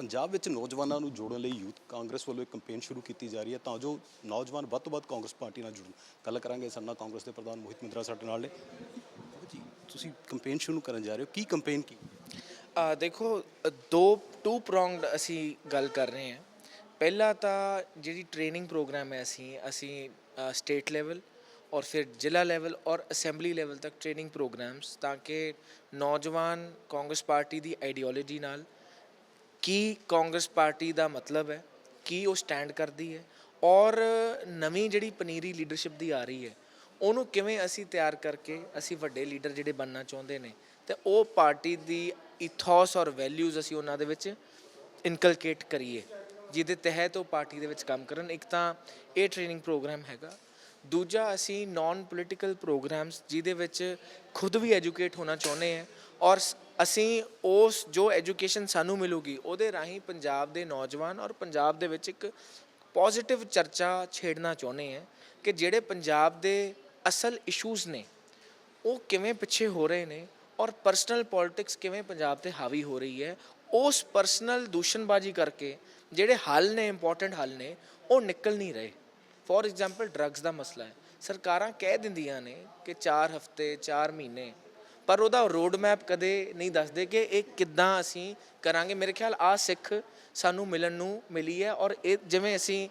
ਪੰਜਾਬ ਵਿੱਚ ਨੌਜਵਾਨਾਂ ਨੂੰ ਜੋੜਨ ਲਈ ਯੂਥ ਕਾਂਗਰਸ ਵੱਲੋਂ ਇੱਕ ਕੈਂਪੇਨ ਸ਼ੁਰੂ ਕੀਤੀ ਜਾ ਰਹੀ ਹੈ, ਤਾਂ ਜੋ ਨੌਜਵਾਨ ਵੱਧ ਤੋਂ ਵੱਧ ਕਾਂਗਰਸ ਪਾਰਟੀ ਨਾਲ ਜੁੜਨ। ਗੱਲ ਕਰਾਂਗੇ ਸਾਡੇ ਕਾਂਗਰਸ ਦੇ ਪ੍ਰਧਾਨ ਮੋਹਿਤ ਮਿੰਦਰਾ ਸਾਡੇ ਨਾਲ ਨੇ। ਜੀ, ਤੁਸੀਂ ਕੈਂਪੇਨ ਸ਼ੁਰੂ ਕਰਨ ਜਾ ਰਹੇ ਹੋ, ਕੀ ਕੈਂਪੇਨ ਕੀ? ਆ ਦੇਖੋ, ਦੋ ਟੂ ਪ੍ਰੋਂਗਡ ਅਸੀਂ ਗੱਲ ਕਰ ਰਹੇ ਹਾਂ। ਪਹਿਲਾ ਤਾਂ ਜਿਹੜੀ ਟ੍ਰੇਨਿੰਗ ਪ੍ਰੋਗਰਾਮ ਹੈ ਅਸੀਂ ਅਸੀਂ ਸਟੇਟ ਲੈਵਲ ਔਰ ਫਿਰ ਜ਼ਿਲ੍ਹਾ ਲੈਵਲ ਔਰ ਅਸੈਂਬਲੀ ਲੈਵਲ ਤੱਕ ਟ੍ਰੇਨਿੰਗ ਪ੍ਰੋਗਰਾਮਸ ਤਾਂ ਕਿ ਨੌਜਵਾਨ ਕਾਂਗਰਸ ਪਾਰਟੀ ਦੀ ਆਈਡੀਓਲੋਜੀ ਨਾਲ ਕੀ ਕਾਂਗਰਸ ਪਾਰਟੀ ਦਾ ਮਤਲਬ ਹੈ? ਕੀ ਉਹ ਸਟੈਂਡ ਕਰਦੀ ਹੈ? ਔਰ ਨਵੀਂ ਜਿਹੜੀ ਪਨੀਰੀ ਲੀਡਰਸ਼ਿਪ ਦੀ ਆ ਰਹੀ ਹੈ, ਉਹਨੂੰ ਕਿਵੇਂ ਅਸੀਂ ਤਿਆਰ ਕਰਕੇ ਅਸੀਂ ਵੱਡੇ ਲੀਡਰ ਜਿਹੜੇ ਬਣਨਾ ਚਾਹੁੰਦੇ ਨੇ ਤੇ ਉਹ ਪਾਰਟੀ ਦੀ ਇਥੋਸ ਔਰ ਵੈਲਿਊਜ਼ ਅਸੀਂ ਉਹਨਾਂ ਦੇ ਵਿੱਚ ਇਨਕਲਕੇਟ ਕਰੀਏ, ਜਿਹਦੇ ਤਹਿਤ ਉਹ ਪਾਰਟੀ ਦੇ ਵਿੱਚ ਕੰਮ ਕਰਨ। ਇੱਕ ਤਾਂ ਇਹ ਟ੍ਰੇਨਿੰਗ ਪ੍ਰੋਗਰਾਮ ਹੈਗਾ। ਦੂਜਾ, ਅਸੀਂ ਨਾਨ ਪੋਲੀਟੀਕਲ ਪ੍ਰੋਗਰਾਮਸ ਜਿਹਦੇ ਵਿੱਚ ਖੁਦ ਵੀ ਐਜੂਕੇਟ ਹੋਣਾ ਚਾਹੁੰਦੇ ਹਾਂ ਔਰ ਅਸੀਂ ਉਸ ਜੋ ਐਜੂਕੇਸ਼ਨ ਸਾਨੂੰ ਮਿਲੂਗੀ, ਉਹਦੇ ਰਾਹੀਂ ਪੰਜਾਬ ਦੇ ਨੌਜਵਾਨ ਔਰ ਪੰਜਾਬ ਦੇ ਵਿੱਚ ਇੱਕ ਪੋਜ਼ਿਟਿਵ ਚਰਚਾ ਛੇੜਨਾ ਚਾਹੁੰਦੇ ਹਾਂ ਕਿ ਜਿਹੜੇ ਪੰਜਾਬ ਦੇ ਅਸਲ ਇਸ਼ੂਜ਼ ਨੇ, ਉਹ ਕਿਵੇਂ ਪਿੱਛੇ ਹੋ ਰਹੇ ਨੇ ਔਰ ਪਰਸਨਲ ਪੋਲਿਟਿਕਸ ਕਿਵੇਂ ਪੰਜਾਬ ਤੇ ਹਾਵੀ ਹੋ ਰਹੀ ਹੈ, ਉਸ ਪਰਸਨਲ ਦੂਸ਼ਣਬਾਜ਼ੀ ਕਰਕੇ ਜਿਹੜੇ ਹੱਲ ਨੇ ਇੰਪੋਰਟੈਂਟ ਹੱਲ ਨੇ, ਉਹ ਨਿਕਲ ਨਹੀਂ ਰਹੇ। ਫੋਰ ਐਗਜ਼ਾਮਪਲ ਡਰੱਗਸ ਦਾ ਮਸਲਾ ਹੈ। ਸਰਕਾਰਾਂ ਕਹਿ ਦਿੰਦੀਆਂ ਨੇ ਕਿ 4 ਹਫ਼ਤੇ 4 ਮਹੀਨੇ ਪਰ ਉਹਦਾ ਰੋਡ ਮੈਪ ਕਦੇ ਨਹੀਂ ਦੱਸਦੇ ਕਿ ਇਹ ਕਿੱਦਾਂ ਅਸੀਂ ਕਰਾਂਗੇ ਮੇਰੇ ਖਿਆਲ ਆ ਸਿੱਖ ਸਾਨੂੰ ਮਿਲਣ ਨੂੰ ਮਿਲੀ ਹੈ ਔਰ ਇਹ ਜਿਵੇਂ ਅਸੀਂ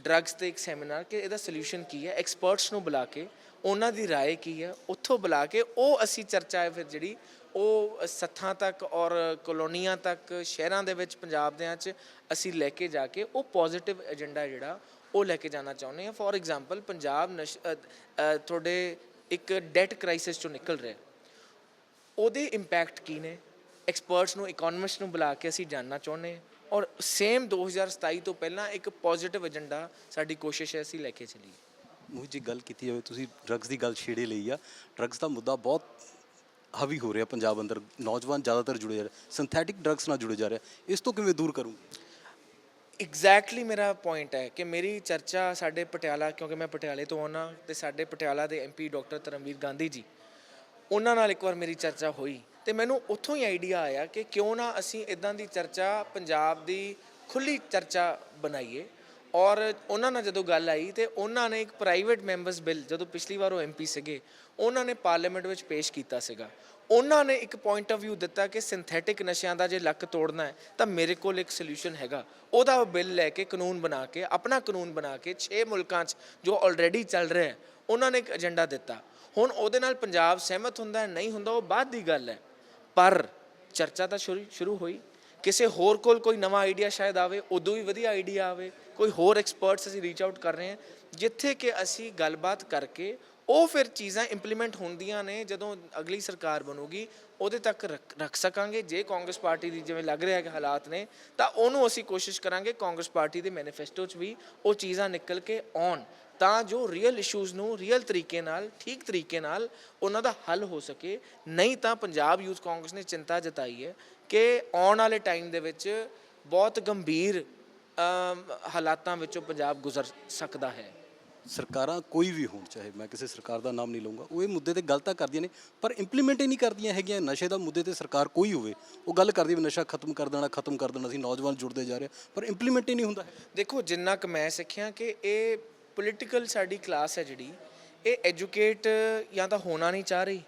ਡਰੱਗਸ ਤੇ ਇੱਕ ਸੈਮੀਨਾਰ ਕਿ ਇਹਦਾ ਸੋਲੂਸ਼ਨ ਕੀ ਹੈ ਐਕਸਪਰਟਸ ਨੂੰ ਬੁਲਾ ਕੇ ਉਹਨਾਂ ਦੀ رائے ਕੀ ਹੈ ਉੱਥੋਂ ਬੁਲਾ ਕੇ ਉਹ ਅਸੀਂ ਚਰਚਾ ਹੈ ਫਿਰ ਜਿਹੜੀ ਉਹ ਸੱਥਾਂ ਤੱਕ ਔਰ ਕਲੋਨੀਆਂ ਤੱਕ ਸ਼ਹਿਰਾਂ ਦੇ ਵਿੱਚ ਪੰਜਾਬ ਦੇ ਚ ਅਸੀਂ ਲੈ ਕੇ ਜਾ ਕੇ ਉਹ ਪੋਜ਼ਿਟਿਵ ਏਜੰਡਾ ਜਿਹੜਾ ਉਹ ਲੈ ਕੇ ਜਾਣਾ ਚਾਹੁੰਦੇ ਹਾਂ ਫੋਰ ਐਗਜ਼ਾਮਪਲ ਪੰਜਾਬ ਨਸ਼- ਅ, ਅ, ਤੁਹਾਡੇ ਇੱਕ ਡੈਟ ਕ੍ਰਾਈਸਿਸ ਚੋਂ ਨਿਕਲ ਰਿਹਾ ਉਹਦੇ ਇੰਪੈਕਟ ਕੀ ਨੇ? ਐਕਸਪਰਟਸ ਨੂੰ ਇਕਨੋਮਿਸਟ ਨੂੰ ਬੁਲਾ ਕੇ ਅਸੀਂ ਜਾਨਣਾ ਚਾਹੁੰਦੇ ਹਾਂ ਔਰ ਸੇਮ 2027 ਤੋਂ ਪਹਿਲਾਂ ਇੱਕ ਪੋਜ਼ਿਟਿਵ ਏਜੰਡਾ ਸਾਡੀ ਕੋਸ਼ਿਸ਼ ਹੈ ਅਸੀਂ ਲੈ ਕੇ ਚੱਲੀਏ। ਮੋਹਿਤ ਜੀ ਗੱਲ ਕੀਤੀ ਜਾਵੇ ਤੁਸੀਂ ਡਰੱਗਸ ਦੀ ਗੱਲ ਛੇੜੇ ਲਈ ਆ। ਡਰੱਗਸ ਦਾ ਮੁੱਦਾ ਬਹੁਤ ਹਾਵੀ ਹੋ ਰਿਹਾ ਪੰਜਾਬ ਅੰਦਰ। ਨੌਜਵਾਨ ਜ਼ਿਆਦਾਤਰ ਜੁੜੇ ਜਾ ਰਹੇ ਸਿੰਥੈਟਿਕ ਡਰੱਗਸ ਨਾਲ ਜੁੜੇ ਜਾ ਰਹੇ। ਇਸ ਤੋਂ ਕਿਵੇਂ ਦੂਰ ਕਰੂੰਗੇ? ਐਗਜ਼ੈਕਟਲੀ ਮੇਰਾ ਪੁਆਇੰਟ ਹੈ ਕਿ ਮੇਰੀ ਚਰਚਾ ਸਾਡੇ ਪਟਿਆਲਾ ਕਿਉਂਕਿ ਮੈਂ ਪਟਿਆਲੇ ਤੋਂ ਆਉਣਾ ਤੇ ਸਾਡੇ ਪਟਿਆਲਾ ਦੇ ਐਮਪੀ ਡਾਕਟਰ ਧਰਮਵੀਰ ਗਾਂਧੀ ਜੀ ਉਹਨਾਂ ਨਾਲ ਇੱਕ ਵਾਰ ਮੇਰੀ ਚਰਚਾ ਹੋਈ ਤੇ ਮੈਨੂੰ ਉੱਥੋਂ ਹੀ ਆਈਡੀਆ ਆਇਆ ਕਿ ਕਿਉਂ ਨਾ ਅਸੀਂ ਇਦਾਂ ਦੀ ਚਰਚਾ ਪੰਜਾਬ ਦੀ ਖੁੱਲੀ ਚਰਚਾ ਬਣਾਈਏ। ਔਰ ਉਹਨਾਂ ਨਾਲ ਜਦੋਂ ਗੱਲ ਆਈ ਤੇ ਉਹਨਾਂ ਨੇ ਇੱਕ ਪ੍ਰਾਈਵੇਟ ਮੈਂਬਰਸ ਬਿੱਲ ਜਦੋਂ ਪਿਛਲੀ ਵਾਰ ਉਹ ਐਮਪੀ ਸੀਗੇ, ਉਹਨਾਂ ਨੇ ਪਾਰਲੀਮੈਂਟ ਵਿੱਚ ਪੇਸ਼ ਕੀਤਾ ਸੀਗਾ। ਉਹਨਾਂ ਨੇ ਇੱਕ ਪੁਆਇੰਟ ਆਫ View ਦਿੱਤਾ ਕਿ ਸਿੰਥੈਟਿਕ ਨਸ਼ਿਆਂ ਦਾ ਜੇ ਲੱਕ ਤੋੜਨਾ ਹੈ, ਤਾਂ ਮੇਰੇ ਕੋਲ ਇੱਕ ਸੋਲੂਸ਼ਨ ਹੈਗਾ। ਉਹਦਾ ਬਿੱਲ ਲੈ ਕੇ ਕਾਨੂੰਨ ਬਣਾ ਕੇ, ਆਪਣਾ ਕਾਨੂੰਨ ਬਣਾ ਕੇ 6 ਮੁਲਕਾਂ 'ਚ ਜੋ ਆਲਰੇਡੀ ਚੱਲ ਰਿਹਾ ਹੈ, ਉਹਨਾਂ ਨੇ ਇੱਕ ਏਜੰਡਾ ਦਿੱਤਾ। ਹੁਣ ਉਹਦੇ ਨਾਲ ਪੰਜਾਬ ਸਹਿਮਤ ਹੁੰਦਾ ਹੈ, ਨਹੀਂ ਹੁੰਦਾ, ਉਹ ਬਾਅਦ ਦੀ ਗੱਲ ਹੈ। ਪਰ ਚਰਚਾ ਤਾਂ ਸ਼ੁਰੂ ਸ਼ੁਰੂ ਹੋਈ। ਕਿਸੇ ਹੋਰ ਕੋਲ ਕੋਈ ਨਵਾਂ ਆਈਡੀਆ ਸ਼ਾਇਦ ਆਵੇ, ਉਦੋਂ ਵੀ ਵਧੀਆ ਆਈਡੀਆ ਆਵੇ, ਕੋਈ ਹੋਰ ਐਕਸਪਰਟਸ ਅਸੀਂ ਰੀਚ ਆਊਟ ਕਰ ਰਹੇ ਹਾਂ, ਜਿੱਥੇ ਕਿ ਅਸੀਂ ਗੱਲਬਾਤ ਕਰਕੇ ਉਹ ਫਿਰ ਚੀਜ਼ਾਂ ਇੰਪਲੀਮੈਂਟ ਹੁੰਦੀਆਂ ਨੇ, ਜਦੋਂ ਅਗਲੀ ਸਰਕਾਰ ਬਣੂਗੀ, ਉਹਦੇ ਤੱਕ ਰੱਖ- ਸਕਾਂਗੇ। ਜੇ ਕਾਂਗਰਸ ਪਾਰਟੀ ਦੀ ਜਿਵੇਂ ਲੱਗ ਰਿਹਾ ਕਿ ਹਾਲਾਤ ਨੇ, ਤਾਂ ਉਹਨੂੰ ਅਸੀਂ ਕੋਸ਼ਿਸ਼ ਕਰਾਂਗੇ ਕਾਂਗਰਸ ਪਾਰਟੀ ਦੇ ਮੈਨੀਫੈਸਟੋ 'ਚ ਵੀ ਉਹ ਚੀਜ਼ਾਂ ਨਿਕਲ ਕੇ ਆਉਣ, ਤਾਂ ਜੋ ਰੀਅਲ ਇਸ਼ੂਜ਼ ਨੂੰ ਰੀਅਲ ਤਰੀਕੇ ਨਾਲ, ਠੀਕ ਤਰੀਕੇ ਨਾਲ ਉਹਨਾਂ ਦਾ ਹੱਲ ਹੋ ਸਕੇ। ਨਹੀਂ ਤਾਂ ਪੰਜਾਬ ਯੂਥ ਕਾਂਗਰਸ ਨੇ ਚਿੰਤਾ ਜਤਾਈ ਹੈ ਕਿ ਆਉਣ ਵਾਲੇ ਟਾਈਮ ਦੇ ਵਿੱਚ ਬਹੁਤ ਗੰਭੀਰ ਹਾਲਾਤਾਂ ਵਿੱਚੋਂ ਪੰਜਾਬ ਗੁਜ਼ਰ ਸਕਦਾ ਹੈ। ਸਰਕਾਰਾਂ ਕੋਈ ਵੀ ਹੋਣ ਚਾਹੇ ਮੈਂ ਕਿਸੇ ਸਰਕਾਰ ਦਾ ਨਾਮ ਨਹੀਂ ਲਵਾਂਗਾ ਉਹ ਇਹ ਮੁੱਦੇ ਤੇ ਗੱਲ ਤਾਂ ਕਰਦੀਆਂ ਨੇ ਪਰ ਇੰਪਲੀਮੈਂਟ ਹੀ ਨਹੀਂ ਕਰਦੀਆਂ ਹੈਗੀਆਂ। ਨਸ਼ੇ ਦਾ ਮੁੱਦੇ ਤੇ ਸਰਕਾਰ ਕੋਈ ਹੋਵੇ ਉਹ ਗੱਲ ਕਰਦੀ ਵੀ ਨਸ਼ਾ ਖਤਮ ਕਰ ਦੇਣਾ ਖਤਮ ਕਰ ਦੇਣਾ ਸੀ ਨੌਜਵਾਨ ਜੁੜਦੇ ਜਾ ਰਹੇ ਪਰ ਇੰਪਲੀਮੈਂਟ ਹੀ ਨਹੀਂ ਹੁੰਦਾ। ਦੇਖੋ ਜਿੰਨਾ ਕੁ ਮੈਂ ਸਿੱਖਿਆ ਕਿ ਇਹ ਪੋਲੀਟੀਕਲ ਸਾਡੀ ਕਲਾਸ ਹੈ ਜਿਹੜੀ ਇਹ ਐਜੂਕੇਟ ਜਾਂ ਤਾਂ ਹੋਣਾ ਨਹੀਂ ਚਾਹ ਰਹੀ।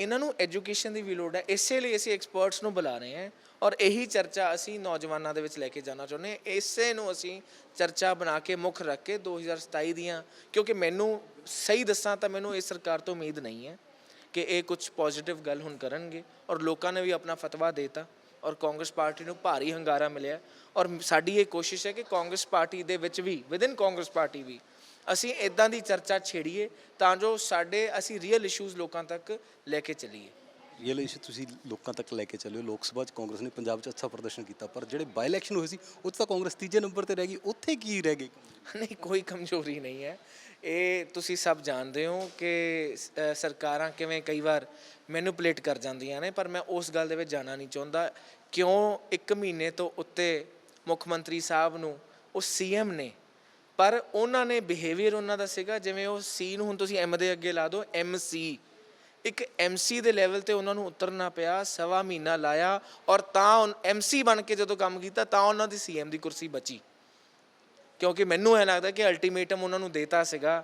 ਇਹਨਾਂ ਨੂੰ ਐਜੂਕੇਸ਼ਨ ਦੀ ਵੀ ਲੋੜ ਹੈ। ਇਸੇ ਲਈ ਅਸੀਂ ਐਕਸਪਰਟਸ ਨੂੰ ਬੁਲਾ ਰਹੇ ਹਾਂ ਔਰ ਇਹੀ ਚਰਚਾ ਅਸੀਂ ਨੌਜਵਾਨਾਂ ਦੇ ਵਿੱਚ ਲੈ ਕੇ ਜਾਣਾ ਚਾਹੁੰਦੇ ਹਾਂ। ਇਸੇ ਨੂੰ ਅਸੀਂ ਚਰਚਾ ਬਣਾ ਕੇ, ਮੁੱਖ ਰੱਖ ਕੇ 2027 ਦੀਆਂ, ਕਿਉਂਕਿ ਮੈਨੂੰ ਸਹੀ ਦੱਸਾਂ ਤਾਂ ਮੈਨੂੰ ਇਸ ਸਰਕਾਰ ਤੋਂ ਉਮੀਦ ਨਹੀਂ ਹੈ ਕਿ ਇਹ ਕੁਝ ਪੋਜ਼ਿਟਿਵ ਗੱਲ ਹੁਣ ਕਰਨਗੇ ਔਰ ਲੋਕਾਂ ਨੇ ਵੀ ਆਪਣਾ ਫਤਵਾ ਦੇਤਾ ਔਰ ਕਾਂਗਰਸ ਪਾਰਟੀ ਨੂੰ ਭਾਰੀ ਹੰਗਾਰਾ ਮਿਲਿਆ ਔਰ ਸਾਡੀ ਇਹ ਕੋਸ਼ਿਸ਼ ਹੈ ਕਿ ਕਾਂਗਰਸ ਪਾਰਟੀ ਦੇ ਵਿੱਚ ਵੀ ਵਿਦਿਨ ਕਾਂਗਰਸ ਪਾਰਟੀ ਵੀ ਅਸੀਂ ਇਦਾਂ ਦੀ ਚਰਚਾ ਛੇੜੀਏ ਤਾਂ ਜੋ ਸਾਡੇ ਅਸੀਂ ਰੀਅਲ ਇਸ਼ੂਜ਼ ਲੋਕਾਂ ਤੱਕ ਲੈ ਕੇ ਚੱਲੀਏ। ਰੀਅਲ ਇਸ਼ੂ ਤੁਸੀਂ ਲੋਕਾਂ ਤੱਕ ਲੈ ਕੇ ਚੱਲਿਓ। ਲੋਕ ਸਭਾ 'ਚ ਕਾਂਗਰਸ ਨੇ ਪੰਜਾਬ 'ਚ ਅੱਛਾ ਪ੍ਰਦਰਸ਼ਨ ਕੀਤਾ ਪਰ ਜਿਹੜੇ ਬਾਈ ਇਲੈਕਸ਼ਨ ਹੋਏ ਸੀ 'ਚ ਤਾਂ ਕਾਂਗਰਸ ਤੀਜੇ ਨੰਬਰ ਤੇ ਰਹਿ ਗਈ। ਉੱਥੇ ਕੀ ਰਹਿ ਗਈ? ਨਹੀਂ ਕੋਈ ਕਮਜ਼ੋਰੀ ਨਹੀਂ ਹੈ। ਇਹ ਤੁਸੀਂ ਸਭ ਜਾਣਦੇ ਹੋ ਕਿ ਸਰਕਾਰਾਂ ਕਿਵੇਂ ਕਈ ਵਾਰ ਮੈਨੂਪਲੇਟ ਕਰ ਜਾਂਦੀਆਂ ਨੇ ਪਰ ਮੈਂ ਉਸ ਗੱਲ ਦੇ ਵਿੱਚ ਜਾਣਾ ਨਹੀਂ ਚਾਹੁੰਦਾ। ਕਿਉਂ ਇੱਕ ਮਹੀਨੇ ਤੋਂ ਉੱਤੇ ਮੁੱਖ ਮੰਤਰੀ ਸਾਹਿਬ ਨੂੰ ਉਹ ਸੀਐਮ ਨੇ ਪਰ ਉਹਨਾਂ ਨੇ ਬਿਹੇਵੀਅਰ ਉਹਨਾਂ ਦਾ ਸੀਗਾ, ਜਿਵੇਂ ਉਹ ਸੀ ਨੂੰ ਹੁਣ ਤੁਸੀਂ ਐਮ ਦੇ ਅੱਗੇ ਲਾ ਦਿਓ ਐਮ ਸੀ ਇੱਕ ਐਮਸੀ ਦੇ ਲੈਵਲ ਤੇ ਉਹਨਾਂ ਨੂੰ ਉਤਰਨਾ ਪਿਆ, ਸਵਾ ਮਹੀਨਾ ਲਾਇਆ ਔਰ ਤਾਂ ਐਮਸੀ ਬਣ ਕੇ ਜਦੋਂ ਕੰਮ ਕੀਤਾ, ਤਾਂ ਉਹਨਾਂ ਦੀ ਸੀਐਮ ਦੀ ਕੁਰਸੀ ਬਚੀ। ਕਿਉਂਕਿ ਮੈਨੂੰ ਇਹ ਲੱਗਦਾ ਕਿ ਅਲਟੀਮੇਟਮ ਉਹਨਾਂ ਨੂੰ ਦੇਤਾ ਸੀਗਾ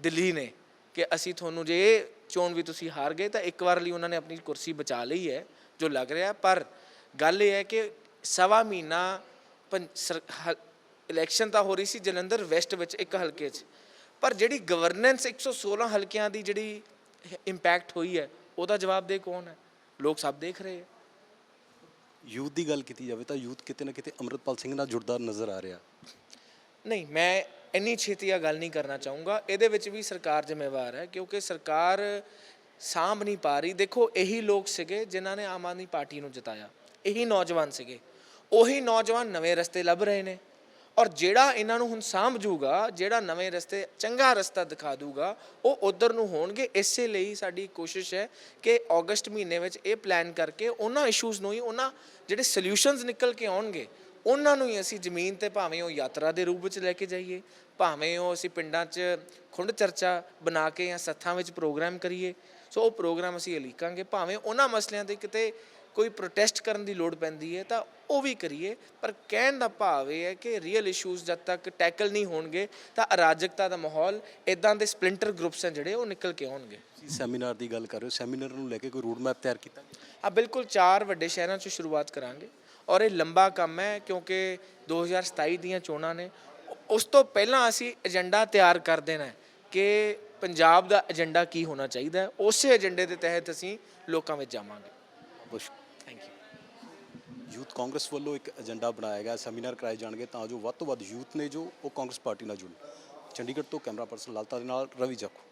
ਦਿੱਲੀ ਨੇ ਕਿ ਅਸੀਂ ਤੁਹਾਨੂੰ ਜੇ ਇਹ ਚੋਣ ਵੀ ਤੁਸੀਂ ਹਾਰ ਗਏ, ਤਾਂ ਇੱਕ ਵਾਰ ਲਈ ਉਹਨਾਂ ਨੇ ਆਪਣੀ ਕੁਰਸੀ ਬਚਾ ਲਈ ਹੈ, ਜੋ ਲੱਗ ਰਿਹਾ। ਪਰ ਗੱਲ ਇਹ ਹੈ ਕਿ ਸਵਾ ਮਹੀਨਾ ਇਲੈਕਸ਼ਨ ਤਾਂ ਹੋ ਰਹੀ ਸੀ ਜਲੰਧਰ ਵੈਸਟ ਵਿੱਚ ਇੱਕ ਹਲਕੇ 'ਚ। ਪਰ ਜਿਹੜੀ ਗਵਰਨੈਂਸ 116 ਹਲਕਿਆਂ ਦੀ ਜਿਹੜੀ ਇੰਪੈਕਟ ਹੋਈ ਹੈ ਉਹਦਾ ਜਵਾਬ ਦੇ ਕੌਣ ਹੈ? ਲੋਕ ਸਭ ਦੇਖ ਰਹੇ ਹੈ। ਯੂਥ ਦੀ ਗੱਲ ਕੀਤੀ ਜਾਵੇ ਤਾਂ ਯੂਥ ਕਿਤੇ ਨਾ ਕਿਤੇ ਅੰਮ੍ਰਿਤਪਾਲ ਸਿੰਘ ਨਾਲ ਜੁੜਦਾ ਨਜ਼ਰ ਆ ਰਿਹਾ। ਨਹੀਂ ਮੈਂ ਇੰਨੀ ਛੇਤੀ ਆ ਗੱਲ ਨਹੀਂ ਕਰਨਾ ਚਾਹੂੰਗਾ। ਇਹਦੇ ਵਿੱਚ ਵੀ ਸਰਕਾਰ ਜ਼ਿੰਮੇਵਾਰ ਹੈ ਕਿਉਂਕਿ ਸਰਕਾਰ ਸਾਂਭ ਨਹੀਂ ਪਾ ਰਹੀ। ਦੇਖੋ ਇਹੀ ਲੋਕ ਸੀਗੇ ਜਿਨ੍ਹਾਂ ਨੇ ਆਮ ਆਦਮੀ ਪਾਰਟੀ ਨੂੰ ਜਿਤਾਇਆ। ਇਹੀ ਨੌਜਵਾਨ ਸੀਗੇ। ਉਹੀ ਨੌਜਵਾਨ ਨਵੇਂ ਰਸਤੇ ਲੱਭ ਰਹੇ ਨੇ। ਔਰ ਜਿਹੜਾ ਇਹਨਾਂ ਨੂੰ ਹੁਣ ਸਾਂਭ ਜੂਗਾ, ਜਿਹੜਾ ਨਵੇਂ ਰਸਤੇ, ਚੰਗਾ ਰਸਤਾ ਦਿਖਾ ਦੂਗਾ, ਉਹ ਉਧਰ ਨੂੰ ਹੋਣਗੇ। ਇਸੇ ਲਈ ਸਾਡੀ ਕੋਸ਼ਿਸ਼ ਹੈ ਕਿ ਅਗਸਤ ਮਹੀਨੇ ਵਿੱਚ ਇਹ ਪਲਾਨ ਕਰਕੇ ਉਹਨਾਂ ਇਸ਼ੂਜ਼ ਨੂੰ ਹੀ, ਉਹਨਾਂ ਜਿਹੜੇ ਸੋਲੂਸ਼ਨਸ ਨਿਕਲ ਕੇ ਆਉਣਗੇ, ਉਹਨਾਂ ਨੂੰ ਹੀ ਅਸੀਂ ਜ਼ਮੀਨ ਤੇ ਭਾਵੇਂ ਉਹ ਯਾਤਰਾ ਦੇ ਰੂਪ ਵਿੱਚ ਲੈ ਕੇ ਜਾਈਏ, ਭਾਵੇਂ ਉਹ ਅਸੀਂ ਪਿੰਡਾਂ 'ਚ ਖੁੰਡ ਚਰਚਾ ਬਣਾ ਕੇ ਜਾਂ ਸੱਥਾਂ ਵਿੱਚ ਪ੍ਰੋਗਰਾਮ ਕਰੀਏ। ਸੋ ਉਹ ਪ੍ਰੋਗਰਾਮ ਅਸੀਂ ਉਲੀਕਾਂਗੇ। ਭਾਵੇਂ ਉਹਨਾਂ ਮਸਲਿਆਂ ਤੇ ਕਿਤੇ ਕੋਈ ਪ੍ਰੋਟੈਸਟ ਕਰਨ ਦੀ ਲੋੜ ਪੈਂਦੀ ਹੈ ਤਾਂ ਉਹ ਵੀ ਕਰੀਏ। ਪਰ ਕਹਿਣ ਦਾ ਭਾਵ ਇਹ ਹੈ ਕਿ ਰੀਅਲ ਇਸ਼ੂਜ਼ ਜਦ ਤੱਕ ਟੈਕਲ ਨਹੀਂ ਹੋਣਗੇ ਤਾਂ ਅਰਾਜਕਤਾ ਦਾ ਮਾਹੌਲ ਇਦਾਂ ਦੇ ਸਪਲਿੰਟਰ ਗਰੁੱਪਸ ਹਨ ਜਿਹੜੇ ਉਹ ਨਿਕਲ ਕੇ ਆਉਣਗੇ। ਤੁਸੀਂ ਸੈਮੀਨਾਰ ਦੀ ਗੱਲ ਕਰ ਰਹੇ ਹੋ। ਸੈਮੀਨਾਰ ਨੂੰ ਲੈ ਕੇ ਕੋਈ ਰੋਡ ਮੈਪ ਤਿਆਰ ਕੀਤਾ? ਆ ਬਿਲਕੁਲ ਚਾਰ ਵੱਡੇ ਸ਼ਹਿਰਾਂ 'ਚ ਸ਼ੁਰੂਆਤ ਕਰਾਂਗੇ ਔਰ ਇਹ ਲੰਬਾ ਕੰਮ ਹੈ ਕਿਉਂਕਿ 2027 ਦੀਆਂ ਚੋਣਾਂ ਨੇ। ਉਸ ਤੋਂ ਪਹਿਲਾਂ ਅਸੀਂ ਏਜੰਡਾ ਤਿਆਰ ਕਰ ਦੇਣਾ ਕਿ ਪੰਜਾਬ ਦਾ ਏਜੰਡਾ ਕੀ ਹੋਣਾ ਚਾਹੀਦਾ ਹੈ। ਉਸੇ ਏਜੰਡੇ ਦੇ ਤਹਿਤ ਅਸੀਂ ਲੋਕਾਂ ਵਿੱਚ ਜਾਵਾਂਗੇ। ਬਹੁਤ ਯੂਥ ਕਾਂਗਰਸ ਵੱਲੋਂ ਇੱਕ ਏਜੰਡਾ ਬਣਾਇਆ ਗਿਆ, ਸੈਮੀਨਾਰ ਕਰਾਏ ਜਾਣਗੇ ਤਾਂ ਜੋ ਵੱਧ ਤੋਂ ਵੱਧ ਯੂਥ ਨੇ ਜੋ ਉਹ ਕਾਂਗਰਸ ਪਾਰਟੀ ਨਾਲ ਜੁੜਨ ਚੰਡੀਗੜ੍ਹ ਤੋਂ ਕੈਮਰਾ ਪਰਸਨ ਲਾਲਤਾ ਦੇ ਨਾਲ ਰਵੀ ਜੱਖੂ।